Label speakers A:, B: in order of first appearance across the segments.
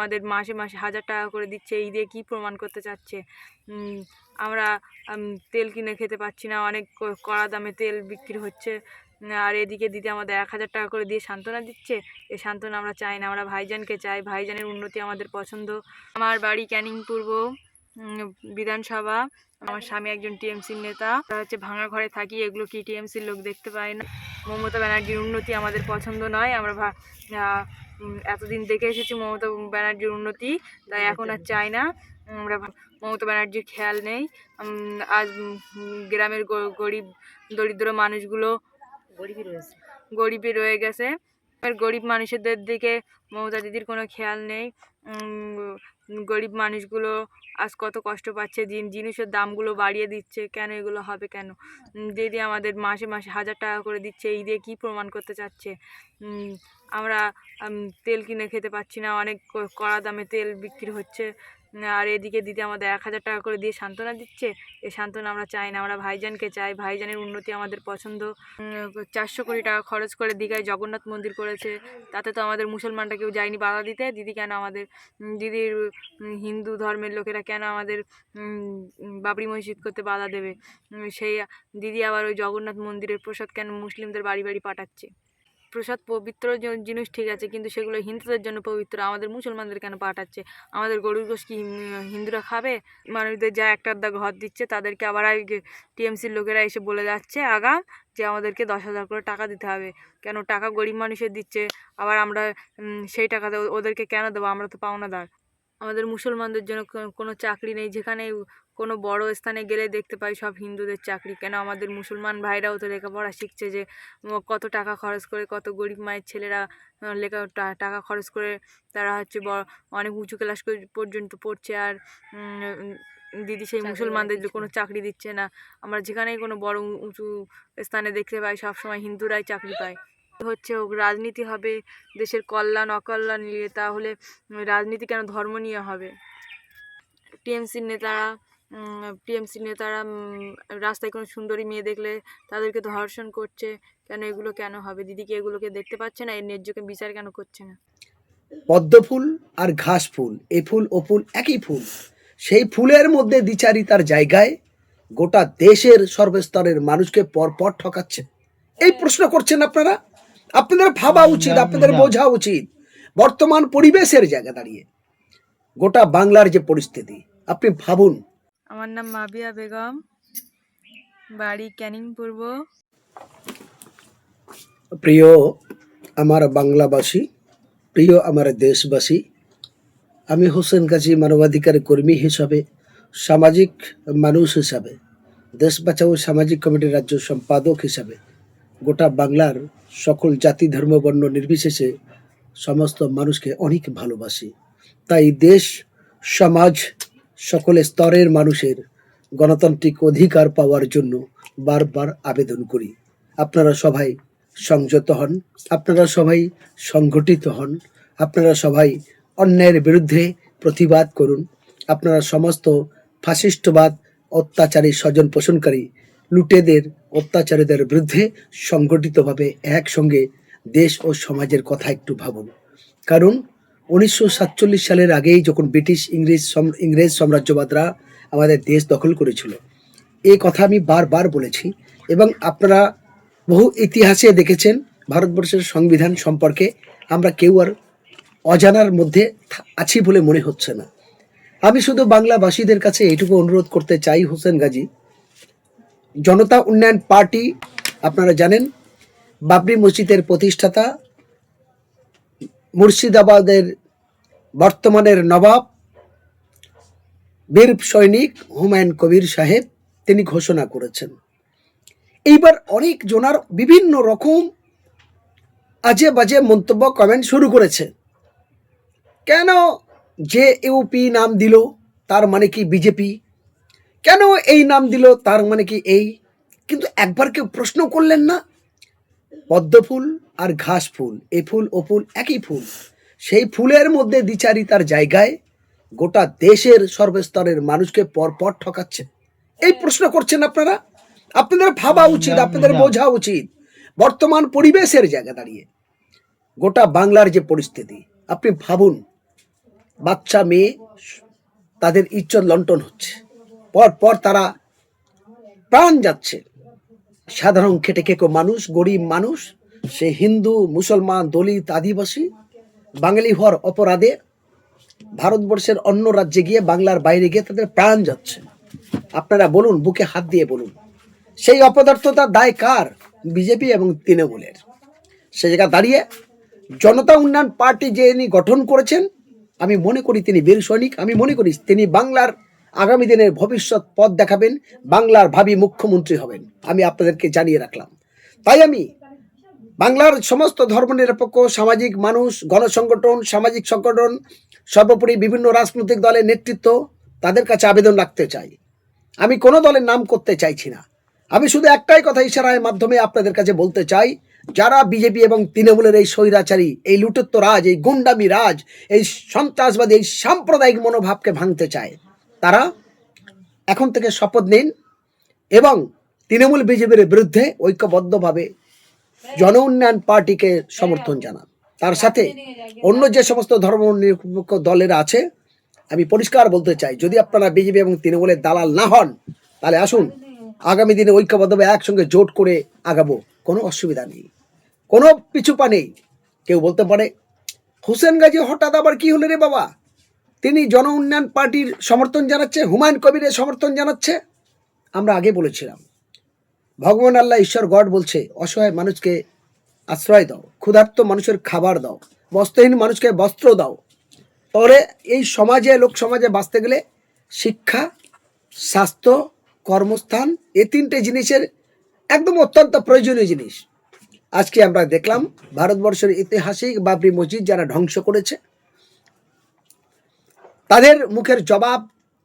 A: আমাদের মাসে মাসে হাজার টাকা করে দিচ্ছে, এই দিয়ে কী প্রমাণ করতে চাচ্ছে? আমরা তেল কিনে খেতে পাচ্ছি না, অনেক কড়া দামে তেল বিক্রি হচ্ছে। আর এদিকে দিদি আমাদের এক হাজার টাকা করে দিয়ে সান্ত্বনা দিচ্ছে। এ সান্ত্বনা আমরা চাই না, আমরা ভাইজানকে চাই। ভাইজানের উন্নতি আমাদের পছন্দ। আমার বাড়ি ক্যানিং পূর্ব। বিধানসভা। আমার স্বামী একজন টিএমসির নেতা। হচ্ছে ভাঙা ঘরে থাকি এগুলো কি টিএমসির লোক দেখতে পায় না। মমতা ব্যানার্জির উন্নতি আমাদের পছন্দ নয়। আমরা এতদিন দেখে এসেছি মমতা ব্যানার্জির উন্নতি তাই এখন আর চাই না। আমরা মমতা ব্যানার্জির খেয়াল নেই। আজ গ্রামের গরিব দরিদ্র মানুষগুলো
B: গরিবই রয়েছে।
A: গরিবই রয়ে গেছে। আর গরিব মানুষদের দিকে মমতা দিদির কোনো খেয়াল নেই। গরিব মানুষগুলো আজ কত কষ্ট পাচ্ছে জিন জিনিসের দামগুলো বাড়িয়ে দিচ্ছে, কেন এগুলো হবে কেন? যদি আমাদের মাসে মাসে হাজার টাকা করে দিচ্ছে, এই দিয়ে কী প্রমাণ করতে চাচ্ছে? আমরা তেল কিনে খেতে পাচ্ছি না, অনেক কড়া দামে তেল বিক্রি হচ্ছে। আর এদিকে দিদি আমাদের এক হাজার টাকা করে দিয়ে সান্ত্বনা দিচ্ছে। এই সান্ত্বনা আমরা চাই না, আমরা ভাইজানকে চাই। ভাইজানের উন্নতি আমাদের পছন্দ। চারশো কোটি টাকা খরচ করে দীঘায় জগন্নাথ মন্দির করেছে। তাতে তো আমাদের মুসলমানরা কেউ যায়নি বাধা দিতে। দিদি কেন আমাদের দিদির হিন্দু ধর্মের লোকেরা কেন আমাদের বাবরি মসজিদ করতে বাধা দেবে? সেই দিদি আবার ওই জগন্নাথ মন্দিরের প্রসাদ কেন মুসলিমদের বাড়ি বাড়ি পাঠাচ্ছে? প্রসাদ পবিত্র জিনিস ঠিক আছে, কিন্তু সেগুলো হিন্দুদের জন্য পবিত্র। আমাদের মুসলমানদের কেন পাঠাচ্ছে? আমাদের গরুর গোশ কি হিন্দুরা খাবে? মানুষদের যা একটা আধা ঘর দিচ্ছে, তাদেরকে আবার টিএমসির লোকেরা এসে বলে যাচ্ছে আগাম যে আমাদেরকে দশ হাজার করে টাকা দিতে হবে। কেন টাকা গরিব মানুষের দিচ্ছে? আবার আমরা সেই টাকাতে ওদেরকে কেন দেবো? আমরা তো পাওনাদার। আমাদের মুসলমানদের জন্য কোনো চাকরি নেই যেখানে কোনো বড় স্থানে গেলে দেখতে পাই সব হিন্দুদের চাকরি। কেন আমাদের মুসলমান ভাইরাও তো লেখাপড়া শিখছে যে কত টাকা খরচ করে কত গরিব মায়ের ছেলেরা লেখা টাকা খরচ করে তারা হচ্ছে অনেক উঁচু ক্লাস পর্যন্ত পড়ছে আর দিদি সেই মুসলমানদের কোনো চাকরি দিচ্ছে না। আমরা যেখানেই কোনো বড় উঁচু স্থানে দেখতে পাই সবসময় হিন্দুরাই চাকরি পায়। হচ্ছে হোক রাজনীতি হবে দেশের কল্যাণ অকল্যাণ নিয়ে তাহলে রাজনীতি কেন ধর্ম নিয়ে হবে? টিএমসির নেতারা টিএমসির নেতারা রাস্তায় কোনো সুন্দরী মেয়ে দেখলে তাদেরকে ধর্ষণ করছে কেন এগুলো কেন হবে? দিদিকে এগুলোকে দেখতে পাচ্ছে না? এর ন্যায্যকে বিচার কেন করছে না?
C: পদ্ম ফুল আর ঘাস ফুল এ ফুল ও ফুল একই ফুল। সেই ফুলের মধ্যে দ্বিচারিতার জায়গায় গোটা দেশের সর্বস্তরের মানুষকে পরপর ঠকাচ্ছে। এই প্রশ্ন করছেন আপনারা? আপনাদের ভাবা উচিত আপনাদের বোঝা উচিত। বর্তমান পরিবেশের জায়গা দাঁড়িয়ে গোটা বাংলার যে পরিস্থিতি আপনি ভাবুন
A: আমার নাম মাবিয়া বেগম। বাড়ি ক্যানিং পূর্ব
C: প্রিয় আমার বাংলাবাসী, প্রিয় আমার দেশবাসী, আমি হোসেন গাজী মানবাধিকার কর্মী হিসাবে, সামাজিক মানুষ হিসাবে, দেশ বাঁচাও সামাজিক কমিটির রাজ্য সম্পাদক হিসাবে, গোটা বাংলার সকল জাতি, ধর্ম, বর্ণ নির্বিশেষে সমস্ত মানুষকে অনেক ভালোবাসি। তাই দেশ, সমাজ সকল স্তরের মানুষের গণতান্ত্রিক অধিকার পাওয়ার জন্য বারবার আবেদন করি। আপনারা সবাই সংযত হন, আপনারা সবাই সংগঠিত হন, আপনারা সবাই অন্যায়ের বিরুদ্ধে প্রতিবাদ করুন। আপনারা সমস্ত ফাসিস্টবাদ অত্যাচারী স্বজন পোষণকারী লুটেদের, অত্যাচারীদের বিরুদ্ধে সংগঠিতভাবে একসঙ্গে দেশ ও সমাজের কথা একটু ভাবুন। কারণ উনিশশো সাতচল্লিশ সালের আগেই যখন ব্রিটিশ ইংরেজ ইংরেজ সাম্রাজ্যবাদরা আমাদের দেশ দখল করেছিল। এই কথা আমি বারবার বলেছি এবং আপনারা বহু ইতিহাসে দেখেছেন, ভারতবর্ষের সংবিধান সম্পর্কে আমরা কেউ আর অজানার মধ্যে আছি বলে মনে হচ্ছে না। আমি শুধু বাংলাভাষীদের কাছে এইটুকু অনুরোধ করতে চাই হোসেন গাজী। জনতা উন্নয়ন পার্টি, আপনারা জানেন, বাবরি মসজিদের প্রতিষ্ঠাতা মুর্শিদাবাদের বর্তমানের নবাব বীর সৈনিক হুমায়ুন কবির সাহেব তিনি ঘোষণা করেছেন। এইবার অনেক জনার বিভিন্ন রকম আজে বাজে মন্তব্য কমেন্ট শুরু করেছে। কেন যে ইউপি নাম দিল, তার মানে কি বিজেপি? কেন এই নাম দিল, তার মানে কি এই? কিন্তু একবার কেউ প্রশ্ন করলেন না? পদ্ম ফুল আর ঘাস ফুল এই ফুল, ও ফুল, একই ফুল। সেই ফুলের মধ্যে দ্বিচারিতার জায়গায় গোটা দেশের সর্বস্তরের মানুষকে পরপর ঠকাচ্ছে এই প্রশ্ন করছেন আপনারা? আপনাদের ভাবা উচিত আপনাদের বোঝা উচিত। বর্তমান পরিবেশের জায়গা দাঁড়িয়ে গোটা বাংলার যে পরিস্থিতি আপনি ভাবুন বাচ্চা মেয়ে তাদের ইজ্জত লন্টন হচ্ছে। পর পর তারা প্রাণ যাচ্ছে। সাধারণ খেটে খেকো মানুষ গরিব মানুষ সে হিন্দু মুসলমান দলিত আদিবাসী বাঙালি হওয়ার অপরাধে ভারতবর্ষের অন্য রাজ্যে গিয়ে বাংলার বাইরে গিয়ে তাদের প্রাণ যাচ্ছে। আপনারা বলুন, বুকে হাত দিয়ে বলুন, সেই অপদার্থতার দায় কার? বিজেপি এবং তৃণমূলের। সে জায়গা দাঁড়িয়ে জনতা উন্নয়ন পার্টি যে ইনি গঠন করেছেন, আমি মনে করি তিনি বীর সৈনিক, আমি মনে করি তিনি বাংলার আগামী দিনের ভবিষ্যৎ পথ দেখাবেন, বাংলার ভাবি মুখ্যমন্ত্রী হবেন। আমি আপনাদেরকে জানিয়ে রাখলাম। তাই আমি বাংলার সমস্ত ধর্মনিরপেক্ষ, সামাজিক মানুষ, গণসংগঠন, সামাজিক সংগঠন, সর্বোপরি বিভিন্ন রাজনৈতিক দলের নেতৃত্ব তাদের কাছে আবেদন রাখতে চাই। আমি কোনো দলের নাম করতে চাইছি না। আমি শুধু একটাই কথা ইশারার মাধ্যমে আপনাদের কাছে বলতে চাই, যারা বিজেপি এবং তৃণমূলের এই স্বৈরাচারী, এই লুটত্ব রাজ, এই গুন্ডামি রাজ, এই সন্ত্রাসবাদী, এই সাম্প্রদায়িক মনোভাবকে ভাঙতে চায়, তারা এখন থেকে শপথ নিন এবং তৃণমূল বিজেপির বিরুদ্ধে ঐক্যবদ্ধভাবে জন উন্নয়ন পার্টিকে সমর্থন জানান। তার সাথে অন্য যে সমস্ত ধর্ম নিরপেক্ষ দলেরা আছে আমি পরিষ্কার বলতে চাই যদি আপনারা বিজেপি এবং তৃণমূলের দালাল না হন তাহলে আসুন আগামী দিনে ঐক্যবদ্ধভাবে একসঙ্গে জোট করে আগাবো কোনো অসুবিধা নেই। কোনো পিছুপা নেই। কেউ বলতে পারে হুসেন গাজী হঠাৎ আবার কি হলো রে বাবা? তিনি জন উন্নয়ন পার্টির সমর্থন জানাচ্ছে হুমায়ুন কবিরের সমর্থন জানাচ্ছে? আমরা আগে বলেছিলাম ভগবান আল্লাহ ঈশ্বর গড বলছে, অসহায় মানুষকে আশ্রয় দাও, ক্ষুধার্ত মানুষের খাবার দাও, বস্ত্রহীন মানুষকে বস্ত্র দাও। তাহলে এই সমাজে, লোক সমাজে বাঁচতে গেলে শিক্ষা, স্বাস্থ্য, কর্মস্থান এই তিনটে জিনিসের একদম অত্যন্ত প্রয়োজনীয় জিনিস। আজকে আমরা দেখলাম, ভারতবর্ষের ঐতিহাসিক বাবরি মসজিদ যারা ধ্বংস করেছে, তাদের মুখের জবাব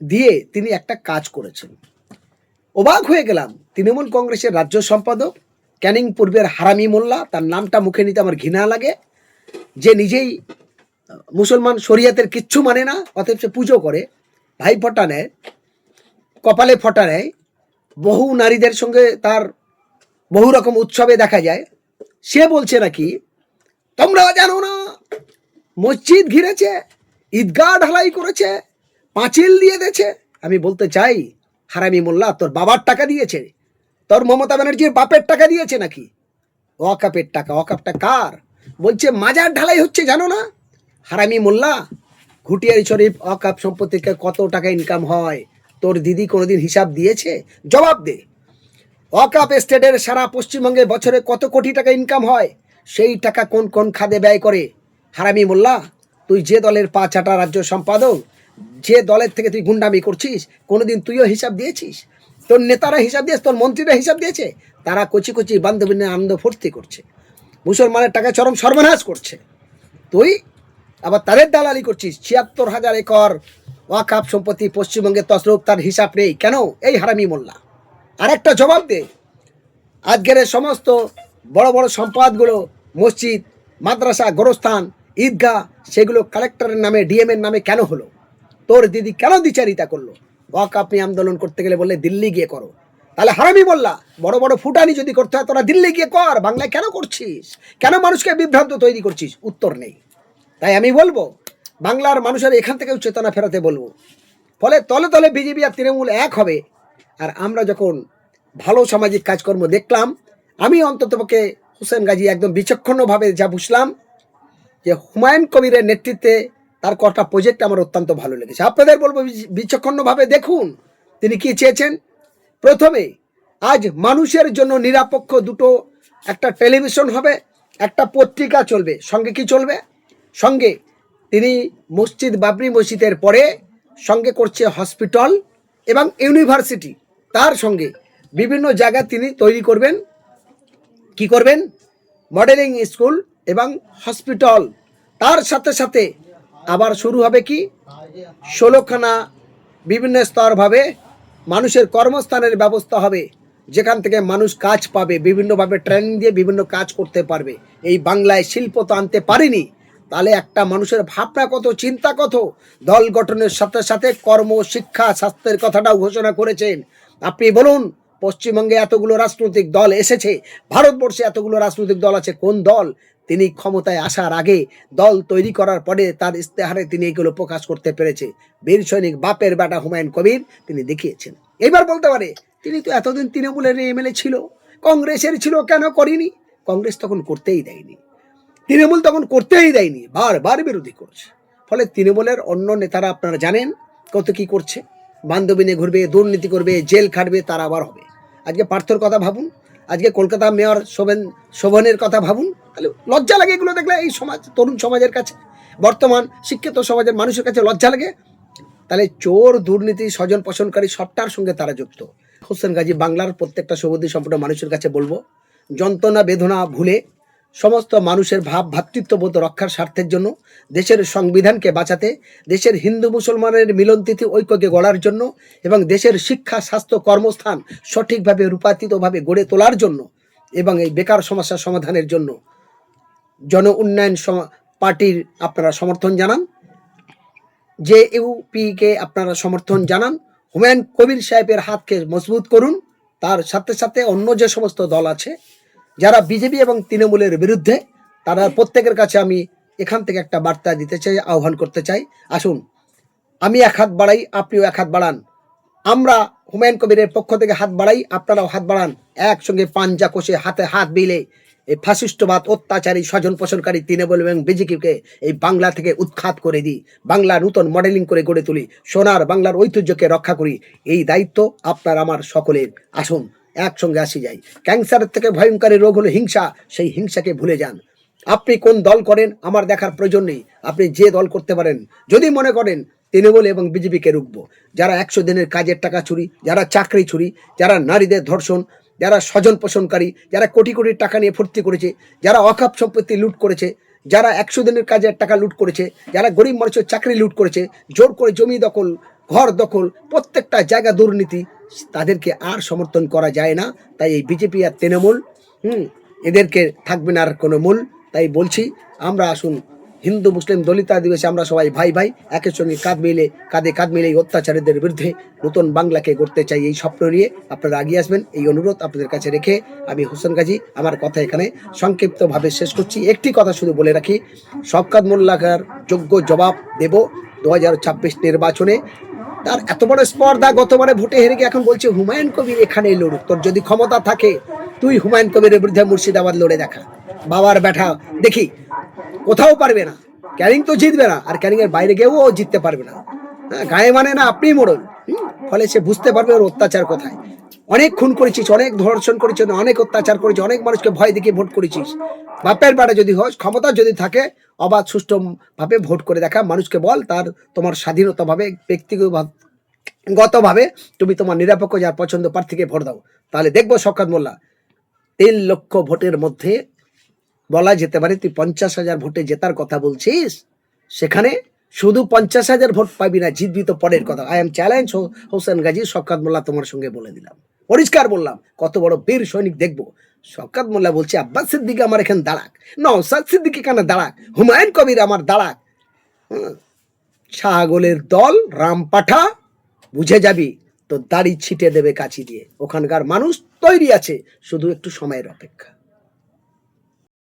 C: দিয়ে তিনি একটা কাজ করেছেন। অবাক হয়ে গেলাম। তৃণমূল কংগ্রেসের রাজ্য সম্পাদক, ক্যানিং পূর্বের হারামি মোল্লা, তার নামটা মুখে নিতে আমার ঘৃণা লাগে। যে নিজেই মুসলমান শরিয়াতের কিচ্ছু মানে না সে পুজো করে। ভাই ফোঁটা নেয়, কপালে ফোঁটা নেয়। বহু নারীদের সঙ্গে তার বহু রকম উৎসবে দেখা যায়। সে বলছে নাকি, তোমরা জানো না, মসজিদ ঘিরেছে, ঈদগাহ ঢালাই করেছে, পাঁচিল দিয়ে দিয়েছে। আমি বলতে চাই হারামি মোল্লা, তোর বাবার টাকা দিয়েছে? তোর মমতা ব্যানার্জির বাপের টাকা দিয়েছে নাকি? ওয়াকাপের টাকা ওয়াকাপটা কার? বলছে, মাজার ঢালাই হচ্ছে, জানো না? হারামি মোল্লা, ঘুটিয়ারি শরীফ অকাপ সম্পত্তি থেকে কত টাকা ইনকাম হয়? তোর দিদি কোনোদিন হিসাব দিয়েছে? জবাব দে। অকাপ স্টেটের সারা পশ্চিমবঙ্গে বছরে কত কোটি টাকা ইনকাম হয়? সেই টাকা কোন কোন খাদে ব্যয় করে? হারামি মোল্লা, তুই যে দলের পা চাটা রাজ্য সম্পাদক যে দলের থেকে তুই গুন্ডামি করছিস, কোনোদিন তুইও হিসাব দিয়েছিস? তোর নেতারা হিসাব দিয়েছে, তোর মন্ত্রীরা হিসাব দিয়েছে? তারা কচি কচি বান্ধবী নিয়ে আনন্দ ফুর্তি করছে। মুসলমানের টাকা চরম সর্বনাশ করছে। তুই আবার তাদের দালালি করছিস, ছিয়াত্তর হাজার একর ওয়াকাপ সম্পত্তি পশ্চিমবঙ্গে তসরূপ তার হিসাব নেই। কেন? এই হারামি মোল্লা। আর একটা জবাব দে। আজকের সমস্ত বড় বড় সম্পদগুলো, মসজিদ, মাদ্রাসা, গোরস্থান, ঈদগাহ, সেগুলো কালেক্টরের নামে ডিএম এর নামে কেন হলো? তোর দিদি কেন দ্বিচারিতা করল? ওয়াকাপ নিয়ে আন্দোলন করতে গেলে বললে দিল্লি গিয়ে করো। তাহলে হারামি বললা বড় বড় ফুটানি যদি করতে হয়, তোরা দিল্লি গিয়ে কর, বাংলায় কেন করছিস? কেন মানুষকে বিভ্রান্ত তৈরি করছিস? উত্তর নেই। তাই আমি বলব, বাংলার মানুষের এখান থেকেও চেতনা ফেরাতে বলব। ফলে তলে তলে বিজেপি আর তৃণমূল এক হবে। আর আমরা যখন ভালো সামাজিক কাজকর্ম দেখলাম, আমি অন্ততপক্ষে হোসেন গাজী একদম বিচক্ষণভাবে যা বুঝলাম, যে হুমায়ুন কবিরের নেতৃত্বে তার কটা প্রজেক্ট আমার অত্যন্ত ভালো লেগেছে। আপনাদের বলব বিচ- বিচক্ষণভাবে দেখুন তিনি কি চেয়েছেন। প্রথমে, আজ মানুষের জন্য নিরাপক্ষ দুটো একটা টেলিভিশন হবে, একটা পত্রিকা চলবে। সঙ্গে কি চলবে? সঙ্গে তিনি মসজিদ বাবরি মসজিদের পরে সঙ্গে করছে হসপিটাল এবং ইউনিভার্সিটি তার সঙ্গে বিভিন্ন জায়গা তিনি তৈরি করবেন। কি করবেন? মডেলিং স্কুল এবং হসপিটাল তার সাথে সাথে আবার শুরু হবে কি? ষোলোখানা বিভিন্ন স্তরভাবে মানুষের কর্মস্থানের ব্যবস্থা হবে, যেখান থেকে মানুষ কাজ পাবে, বিভিন্নভাবে ট্রেনিং দিয়ে বিভিন্ন কাজ করতে পারবে। এই বাংলায় শিল্প তো আনতে পারিনি। তাহলে একটা মানুষের ভাবনা কত, চিন্তা কত? দল গঠনের সাথে সাথে কর্ম, শিক্ষা, স্বাস্থ্যের কথাটাও ঘোষণা করেছেন। আপনি বলুন, পশ্চিমবঙ্গে এতগুলো রাজনৈতিক দল এসেছে, ভারতবর্ষে এতগুলো রাজনৈতিক দল আছে, কোন দল তিনি ক্ষমতায় আসার আগে দল তৈরি করার পরে তার ইস্তেহারে তিনি এগুলো প্রকাশ করতে পেরেছে। বীর সৈনিক বাপের বেটা হুমায়ুন কবির তিনি দেখিয়েছেন। এবার বলতে পারে, তিনি তো এতদিন তৃণমূলের এমএলএ ছিল, কংগ্রেসের ছিল, কেন করিনি? কংগ্রেস তখন করতেই দেয়নি। তৃণমূল তখন করতেই দেয়নি, বারবার বিরোধী করছে। ফলে তৃণমূলের অন্য নেতারা আপনারা জানেন কত কি করছে। বান্ধবী নিয়ে ঘুরবে, দুর্নীতি করবে, জেল খাটবে, তারা আবার হবে। আজকে পার্থর কথা ভাবুন আজকে কলকাতা মেয়র শোভেন, শোভনের কথা ভাবুন, তাহলে লজ্জা লাগে এগুলো দেখলে, এই সমাজ, তরুণ সমাজের কাছে। বর্তমান শিক্ষিত সমাজের মানুষের কাছে লজ্জা লাগে। তাহলে চোর, দুর্নীতি, স্বজন পোষণকারী সবটার সঙ্গে তারা যুক্ত। হোসেন গাজী, বাংলার প্রত্যেকটা সুবুদ্ধি সম্পূর্ণ মানুষের কাছে বলব, যন্ত্রণা, বেদনা ভুলে সমস্ত মানুষের ভাব ভ্রাতৃত্ববোধ রক্ষার স্বার্থের জন্য, দেশের সংবিধানকে বাঁচাতে, দেশের হিন্দু মুসলমানের মিলনতিথি ঐক্যকে গড়ার জন্য এবং দেশের শিক্ষা, স্বাস্থ্য, কর্মস্থান সঠিকভাবে রূপায়িতভাবে গড়ে তোলার জন্য এবং এই বেকার সমস্যা সমাধানের জন্য জন উন্নয়ন পার্টির আপনারা সমর্থন জানান। যে ইউপিকে আপনারা সমর্থন জানান। হুমায়ুন কবির সাহেবের হাতকে মজবুত করুন। তার সাথে সাথে অন্য যে সমস্ত দল আছে যারা বিজেপি এবং তৃণমূলের বিরুদ্ধে, তারা প্রত্যেকের কাছে আমি এখান থেকে একটা বার্তা দিতে চাই, আহ্বান করতে চাই। আসুন, আমি এক হাত বাড়াই, আপনিও এক হাত বাড়ান। আমরা হুমায়ুন কবিরের পক্ষ থেকে হাত বাড়াই, আপনারাও হাত বাড়ান। একসঙ্গে পাঞ্জা কষে হাতে হাত বিলে এই ফাসিস্টবাদ অত্যাচারী স্বজন পোষণকারী তৃণমূল এবং বিজেপিকে এই বাংলা থেকে উৎখাত করে দিই। বাংলা নূতন মডেলিং করে গড়ে তুলি। সোনার বাংলার ঐতিহ্যকে রক্ষা করি। এই দায়িত্ব আপনার, আমার সকলের। আসুন একসঙ্গে আসি যাই। ক্যান্সারের থেকে ভয়ঙ্করী রোগ হলো হিংসা, সেই হিংসাকে ভুলে যান। আপনি কোন দল করেন আমার দেখার প্রয়োজন নেই, আপনি যে দল করতে পারেন। যদি মনে করেন তৃণমূল এবং বিজেপিকে রুখবো। যারা একশো দিনের কাজের টাকা চুরি, যারা চাকরি চুরি, যারা নারীদের ধর্ষণ, যারা স্বজন পোষণকারী, যারা কোটি কোটি টাকা নিয়ে ফুর্তি করেছে, যারা অকাপ সম্পত্তি লুট করেছে, যারা একশো দিনের কাজের টাকা লুট করেছে, যারা গরিব মানুষের চাকরি লুট করেছে, জোর করে জমি দখল, ঘর দখল, প্রত্যেকটা জায়গা দুর্নীতি তাদেরকে আর সমর্থন করা যায় না। তাই এই বিজেপি আর তৃণমূল, হুম, এদেরকে থাকবে না আর কোনো মূল। তাই বলছি, আমরা আসুন, হিন্দু, মুসলিম, দলিত, আদিবাসী, আমরা সবাই ভাই ভাই, একের সঙ্গে কাঁধ মিলে, কাঁধে কাঁধ মিলে এই অত্যাচারীদের বিরুদ্ধে নতুন বাংলাকে গড়তে চাই এই স্বপ্ন নিয়ে আপনারা এগিয়ে আসবেন। এই অনুরোধ আপনাদের কাছে রেখে আমি হোসেন গাজী, আমার কথা এখানে সংক্ষিপ্তভাবে শেষ করছি। একটি কথা শুধু বলে রাখি শবকাত মোল্লাকার যোগ্য জবাব দেব দু হাজার ছাব্বিশ নির্বাচনে। তার এত বড় স্পর্ধা, গতবারে ভোটে হেরে গিয়ে এখন বলছে, হুমায়ুন কবির এখানে লড়ুক। তোর যদি ক্ষমতা থাকে, তুই হুমায়ুন কবিরের বিরুদ্ধে মুর্শিদাবাদ লড়ে দেখা। বাবার ব্যাঠা দেখি, কোথাও পারবে না। ক্যারিং তো জিতবে না, আর ক্যারিংয়ের এর বাইরে গিয়েও ও জিততে পারবে না। হ্যাঁ গায়ে মানে না, আপনি মোড়ল ফলে সে বুঝতে পারবে ওর অত্যাচার কোথায়। অনেক খুন করেছিস, অনেক ধর্ষণ করেছিস, অনেক অত্যাচার করেছিস, অনেক মানুষকে ভয় দেখিয়ে ভোট করেছিস। বাপের বাড়ে যদি হয় ক্ষমতা যদি থাকে, অবাধ, সুষ্ঠু ভাবে ভোট করে দেখা, মানুষকে বল তার তোমার স্বাধীনতাভাবে ব্যক্তিগত তুমি তোমার নিরপেক্ষ যার পছন্দ প্রার্থীকে ভোট দাও। তাহলে দেখব শওকত মোল্লা, তিন লক্ষ ভোটের মধ্যে বলা যেতে পারে তুই পঞ্চাশ হাজার ভোটে জেতার কথা বলছিস, সেখানে শুধু পঞ্চাশ হাজার ভোট পাবি না, জিতবি তো পরের কথা। I am challenge Hossain Gazi, Shawkat Molla তোমার সঙ্গে বলে দিলাম। পরিষ্কার বললাম, কত বড় বীর সৈনিক দেখব। শকাত মোল্লা বলছে, আব্বাস সিদ্দিকে আমার এখানে দাঁড়াক নওসাদ সিদ্দিকে কেন দাঁড়াক, হুমায়ুন কবির আমার দাঁড়াক। ছাগলের দল, রামপাঠা, বুঝে যাবি তো দাড়ি ছিটে দেবে কাছি দিয়ে। ওখানকার মানুষ তৈরি আছে, শুধু একটু সময়ের অপেক্ষা।